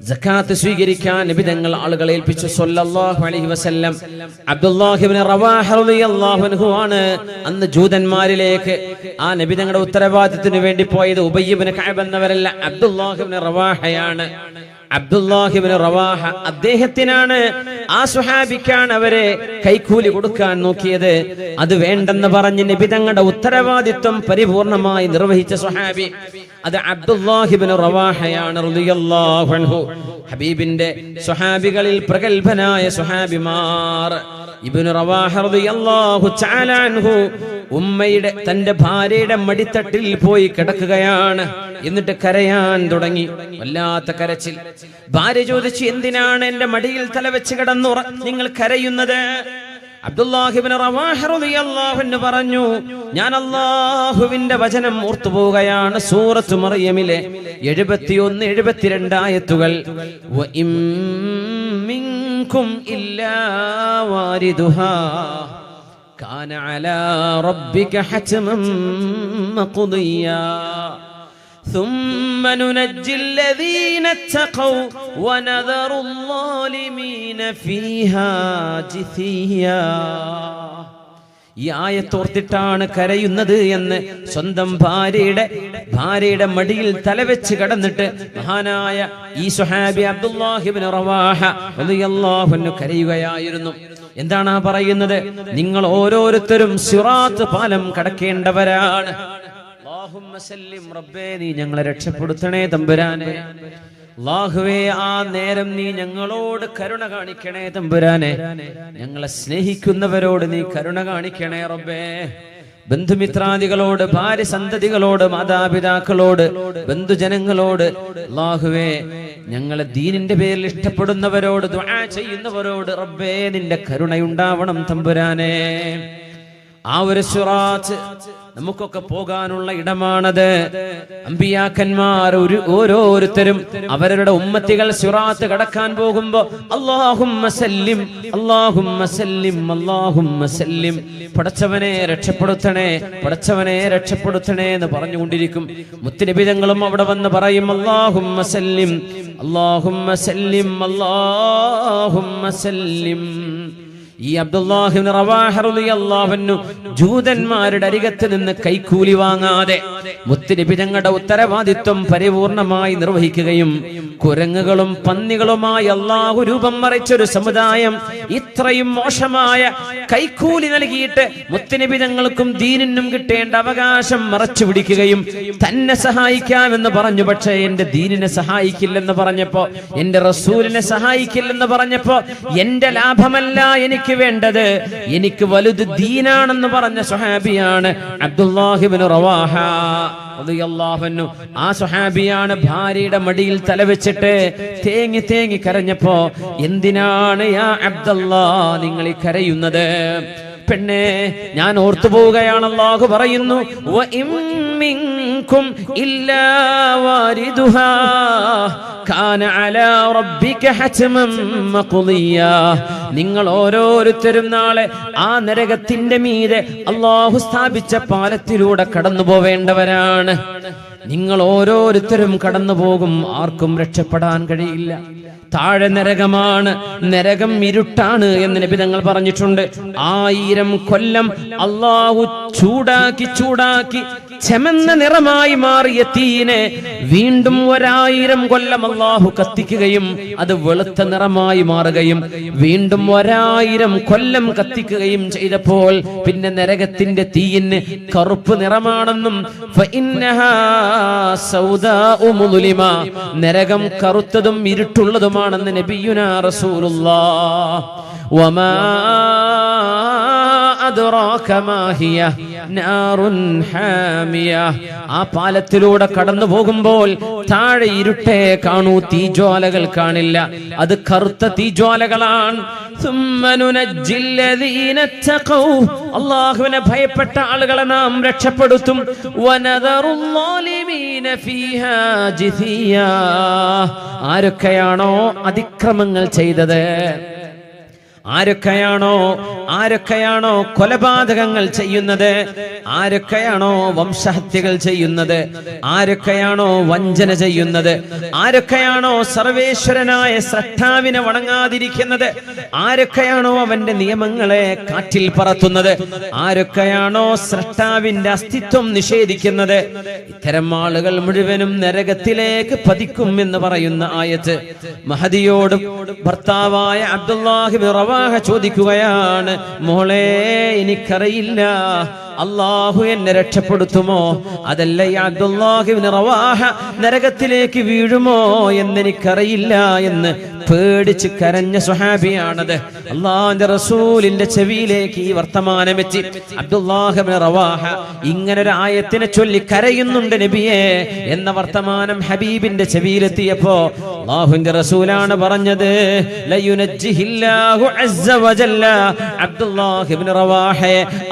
സക്കാത്ത് സ്വീകരിക്കാൻ നിബിതങ്ങൾ ആളുകളെ ഏൽപ്പിച്ചു. സല്ലല്ലാഹു അലൈഹി വസല്ലം. അബ്ദുല്ലാഹിബ്നു റവാഹ റളിയല്ലാഹു അൻഹു ആണ് അന്ന് ജൂതന്മാരിലേക്ക് ആ നബിതങ്ങളുടെ ഉത്തരവാദിത്തത്തിന് വേണ്ടി പോയത് ഉബയ്യബ്നു കഅബ് എന്നവരല്ല. അബ്ദുല്ലാഹിബ്നു റവാഹയാണ്. അബ്ദുല്ലാഹിബ്നു റവാഹ അദ്ദേഹത്തിനാണ് ആ സുഹാബിക്കാണ് അവരെ കൈക്കൂലി കൊടുക്കാൻ നോക്കിയത്. അത് വേണ്ടെന്ന് പറഞ്ഞ് നിബിതങ്ങളുടെ ഉത്തരവാദിത്വം പരിപൂർണമായി നിർവഹിച്ച സുഹാബി അത് അബ്ദുല്ലാഹിബ്നു റവാഹയാണ് ഹബീബിന്റെ സുഹാബികളിൽ പ്രഗത്ഭനായ സ്വഹാബിമാർ. ഇബ്നു റവാഹ ഉമ്മയുടെ തന്റെ ഭാര്യയുടെ മടിത്തട്ടിൽ പോയി കിടക്കുകയാണ്. എന്നിട്ട് കരയാൻ തുടങ്ങി. വല്ലാത്ത കരച്ചിൽ. ഭാര്യ ചോദിച്ചു എന്തിനാണ് എന്റെ മടിയിൽ തലവെച്ച് കിടന്നു നിങ്ങൾ കരയുന്നത്? അബ്ദുല്ലാഹിബ്നു പറഞ്ഞു ഞാൻ അള്ളാഹുവിന്റെ വചനം ഓർത്തു പോവുകയാണ് സൂറത്ത് മറിയമിലെ 71 72 منكم إلا واردها. كان على ربك حتما مقضيا. ثم ننجي الذين اتقوا ونذر الظالمين فيها جثيا. ഈ ആയത്തോർത്തിട്ടാണ് കരയുന്നത് എന്ന് സ്വന്തം ഭാര്യയുടെ ഭാര്യയുടെ മടിയിൽ തലവെച്ച് കടന്നിട്ട് മഹാനായ ഈ സുഹാബി അബ്ദുല്ലാഹിബിൻ കരയുകയായിരുന്നു. എന്താണ് ആ പറയുന്നത്? നിങ്ങൾ ഓരോരുത്തരും സിറാത്ത് പാലം കടക്കേണ്ടവരാണ്. റബ്ബേ നീ ഞങ്ങളെ രക്ഷപ്പെടുത്തണേ തമ്പുരാനെ. അല്ലാഹുവേ ആ നേരം നീ ഞങ്ങളോട് കരുണ കാണിക്കണേ തമ്പുരാനെ. ഞങ്ങളെ സ്നേഹിക്കുന്നവരോട് നീ കരുണ കാണിക്കണേ റബ്ബേ. ബന്ധുമിത്രാദികളോട് ഭാര്യ സന്തതികളോട് മാതാപിതാക്കളോട് ബന്ധുജനങ്ങളോട് അള്ളാഹുവേ ഞങ്ങളെ ദീനിന്റെ പേരിൽ ഇഷ്ടപ്പെടുന്നവരോട് ചെയ്യുന്നവരോട് റബ്ബേ നിന്റെ കരുണയുണ്ടാവണം തമ്പുരാനെ. ആ ഒരു സുറാത്ത് നമുക്കൊക്കെ പോകാനുള്ള ഇടമാണത്. അമ്പിയാക്കന്മാർ ഒരു ഓരോരുത്തരും അവരുടെ ഉമ്മത്തികൾ സുറാത്ത് കടക്കാൻ പോകുമ്പോ അള്ളാഹും പടച്ചവനെ രക്ഷപ്പെടുത്തണേ പടച്ചവനെ രക്ഷപ്പെടുത്തണേ എന്ന് പറഞ്ഞുകൊണ്ടിരിക്കും. മുത്തിനിബിതങ്ങളും അവിടെ വന്ന് പറയും അള്ളാഹും അള്ളാഹും സല്ലിം. ഈ അബ്ദുല്ലാഹിബ്നു റവാഹ റളിയല്ലാഹു ജൂതന്മാരുടെ അരികത്ത് നിന്ന് കൈക്കൂലി വാങ്ങാതെ മുത്തുനബി തങ്ങളുടെ ഉത്തരവാദിത്വം പരിപൂർണമായി നിർവഹിക്കുകയും കുരങ്ങുകളും പന്നികളുമായി അള്ളാഹു രൂപം മറിച്ചൊരു സമുദായം ഇത്രയും മോശമായ കൈക്കൂലി നൽകിയിട്ട് മുത്തുനബി തങ്ങൾക്കും ദീനിനും കിട്ടേണ്ട അവകാശം മറച്ചു പിടിക്കുകയും തന്നെ സഹായിക്കാമെന്ന് പറഞ്ഞു പക്ഷേ എന്റെ ദീനിനെ സഹായിക്കില്ലെന്ന് പറഞ്ഞപ്പോ എന്റെ റസൂലിനെ സഹായിക്കില്ലെന്ന് പറഞ്ഞപ്പോ എന്റെ ലാഭമല്ല എനിക്ക് വേണ്ടത് എനിക്ക് വലുത് ദീനാണെന്ന് പറഞ്ഞ സുഹാബിയാണ് അബ്ദുല്ലാഹിബിന് റവാഹ. ആ സുഹാബിയാണ് ഭാര്യയുടെ മടിയിൽ തലവെച്ചിട്ട് തേങ്ങി തേങ്ങി കരഞ്ഞപ്പോ എന്തിനാണ് യാ അബ്ദല്ലാ നിങ്ങൾ ഈ കരയുന്നത്? പെണ്ണെ ഞാൻ ഓർത്തു പോവുകയാണ് അല്ലാഹു പറയുന്നു "വ ഇം മിൻകും ഇല്ലാ കാന അലാ റബ്ബിക ഹത്മൻ മഖ്ദിയാ നിങ്ങൾ ഓരോരുത്തരും നാളെ ആ നരകത്തിന്റെ മീതെ അള്ളാഹു സ്ഥാപിച്ച പാലത്തിലൂടെ കടന്നു പോവേണ്ടവരാണ് നിങ്ങൾ ഓരോരുത്തരും കടന്നു പോകും ആർക്കും രക്ഷപ്പെടാൻ കഴിയില്ല. താഴെ നരകമാണ്. നരകം ഇരുട്ടാണ് എന്ന് നബി തങ്ങൾ പറഞ്ഞിട്ടുണ്ട്. ആയിരം കൊല്ലം അള്ളാഹു ചൂടാക്കി ചൂടാക്കി ചെമന്ന നിറമായി മാറിയ തീനെ വീണ്ടും ഒരായിരം കൊല്ലം അള്ളാഹു കത്തിക്കുകയും അത് വെളുത്ത നിറമായി മാറുകയും വീണ്ടും ഒരായിരം കൊല്ലം കത്തിക്കുകയും ചെയ്തപ്പോൾ പിന്നെ നരകത്തിന്റെ തീയിന് കറുപ്പ് നിറമാണെന്നും. നരകം കറുത്തതും ഇരുട്ടുള്ളതുമാണെന്ന് നബിയുനാ റസൂലുള്ള. വമാ അദ്രാക മാഹിയ നാറുൻ ഹാമിയ ആ പാലത്തിലൂടെ കടന്നു പോകുമ്പോൾ താഴെ ഇരുട്ടെ കാണൂ തീജ്വാലകൾ കാണില്ല. അത് കറുത്ത തീജ്വാലകളാണ്. അള്ളാഹുവിനെ ഭയപ്പെട്ട ആളുകളെ നാം രക്ഷപ്പെടുത്തും. ആരൊക്കെയാണോ അതിക്രമങ്ങൾ ചെയ്തത്? ആരൊക്കെയാണോ ആരൊക്കെയാണോ കൊലപാതകങ്ങൾ ചെയ്യുന്നത്? ആരൊക്കെയാണോ വംശഹത്യകൾ ചെയ്യുന്നത്? ആരൊക്കെയാണോ വഞ്ചന ചെയ്യുന്നത്? ആരൊക്കെയാണോ സർവേശ്വരനായ സ്രഷ്ടാവിനെ വണങ്ങാതിരിക്കുന്നത്? ആരൊക്കെയാണോ അവന്റെ നിയമങ്ങളെ കാറ്റിൽ പറത്തുന്നത്? ആരൊക്കെയാണോ സ്രഷ്ടാവിന്റെ അസ്തിത്വം നിഷേധിക്കുന്നത്? ഇത്തരം ആളുകൾ മുഴുവനും നരകത്തിലേക്ക് പതിക്കും എന്ന് പറയുന്ന ആയത്ത്. മഹദിയോടും ഭർത്താവായ അബ്ദുല്ലാഹിബ് റവാഹ ചോദിക്കുകയാണ് മോളെ എനിക്കറിയില്ല. അള്ളാഹു എന്നെ രക്ഷപ്പെടുത്തുമോ? അതല്ല അബ്ദുല്ലാഹിബിന് റവാഹ നരകത്തിലേക്ക് വീഴുമോ എന്നെനിക്കറിയില്ല എന്ന് പേടിച്ച് കരഞ്ഞ സുഹാബിയാണത് അള്ളാന്റെ റസൂലിന്റെ ചെവിയിലേക്ക് ഈ വർത്തമാനമെത്തി അബ്ദുല്ലാഹിബിന് റവാഹ ഇങ്ങനെ ഒരു ആയത്തിനെ ചൊല്ലി കരയുന്നുണ്ട് നബിയെ എന്ന വർത്തമാനം ഹബീബിന്റെ ചെവിയിലെത്തിയപ്പോ അള്ളാഹുന്റെ റസൂലാണ് പറഞ്ഞത്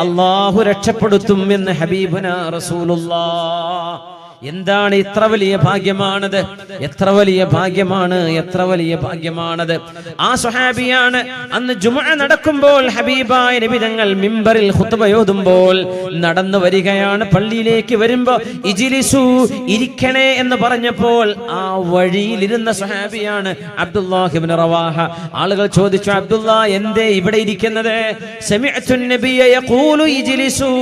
അള്ളാഹു രക്ഷപ്പെടുത്തും എന്ന് ഹബീബുന റസൂലുള്ളാഹ് എന്താണ് ഇത്ര വലിയ ഭാഗ്യമാണത്? എത്ര വലിയ ഭാഗ്യമാണ്? എത്ര വലിയ ഭാഗ്യമാണത്? ആ സുഹാബിയാണ് അന്ന് ജുമ നടക്കുമ്പോൾ ഹബീബായ നബിതങ്ങൾ മിമ്പറിൽ ഹുത്തുമയോതുമ്പോൾ നടന്നു വരികയാണ്. പള്ളിയിലേക്ക് വരുമ്പോ ഇജിലിസു ഇരിക്കണേ എന്ന് പറഞ്ഞപ്പോൾ ആ വഴിയിലിരുന്ന സുഹാബിയാണ് അബ്ദുല്ലാഹിബ്നു റവാഹ. ആളുകൾ ചോദിച്ചു അബ്ദുള്ള എന്തേ ഇവിടെ ഇരിക്കുന്നത്? ഇജ്ലിസു.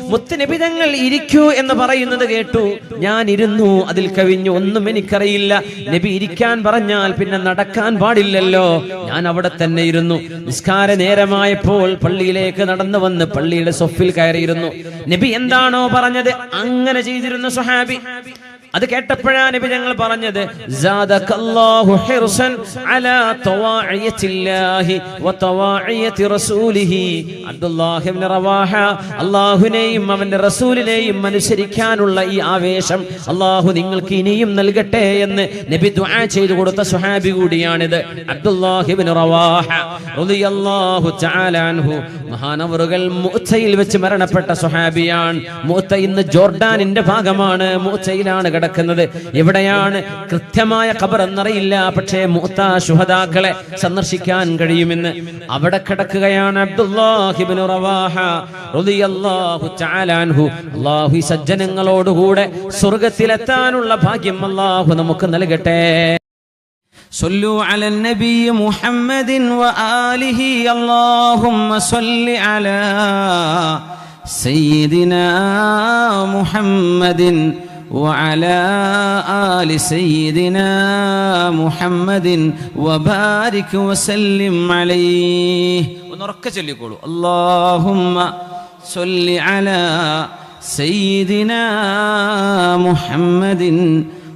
മുത്തുനബിതങ്ങൾ ഇരിക്കൂ എന്ന് പറയുന്നത് കേട്ടു. ഞാൻ ഇരുന്നു അതിൽ കവിഞ്ഞു ഒന്നും എനിക്കറിയില്ല. നബി ഇരിക്കാൻ പറഞ്ഞാൽ പിന്നെ നടക്കാൻ പാടില്ലല്ലോ. ഞാൻ അവിടെ തന്നെ ഇരുന്നു. നിസ്കാര നേരമായപ്പോൾ പള്ളിയിലേക്ക് നടന്നു വന്ന് പള്ളിയുടെ സൊഫിൽ കയറിയിരുന്നു. നബി എന്താണോ പറഞ്ഞത്? അങ്ങനെ ചെയ്തിരുന്നു സുഹാബി അത് കേട്ടപ്പോഴാ നബി ഞങ്ങൾ പറഞ്ഞത് സാദകല്ലാഹു ഹിർസൻ അലാ റസൂലിഹി. റവാഹ അവന്റെ റസൂലിനെയും അനുസരിക്കാനുള്ള ഈ ആവേശം അല്ലാഹു നിങ്ങൾക്ക് ഇനിയും നൽകട്ടെ എന്ന് നബി ദുആ ചെയ്തു കൊടുത്ത സ്വഹാബി കൂടിയാണിത്. അബ്ദുല്ലാഹി ഇബ്നു റവാഹ റളിയല്ലാഹു തആല അൻഹു മഹാനവറുകൾ മൂച്ചയിൽ വെച്ച് മരണപ്പെട്ട സുഹാബിയാണ് മൂച്ച ഇന്ന് ജോർഡാനിന്റെ ഭാഗമാണ്. മൂച്ചയിലാണ് കിടക്കുന്നത്. എവിടെയാണ്? കൃത്യമായ ഖബർ എന്നറിയില്ല പക്ഷേ മൂത്ത ശുഹദാക്കളെ സന്ദർശിക്കാൻ കഴിയുമെന്ന് അവിടെ കിടക്കുകയാണ് ഈ സജ്ജനങ്ങളോടുകൂടെ സ്വർഗത്തിലെത്താനുള്ള ഭാഗ്യം അള്ളാഹു നമുക്ക് നൽകട്ടെ. صلوا على النبي محمد وآله. اللهم صل على سيدنا محمد وعلى آل سيدنا محمد وبارك وسلم عليه. ونركز اللي يقولوا اللهم صل على سيدنا محمد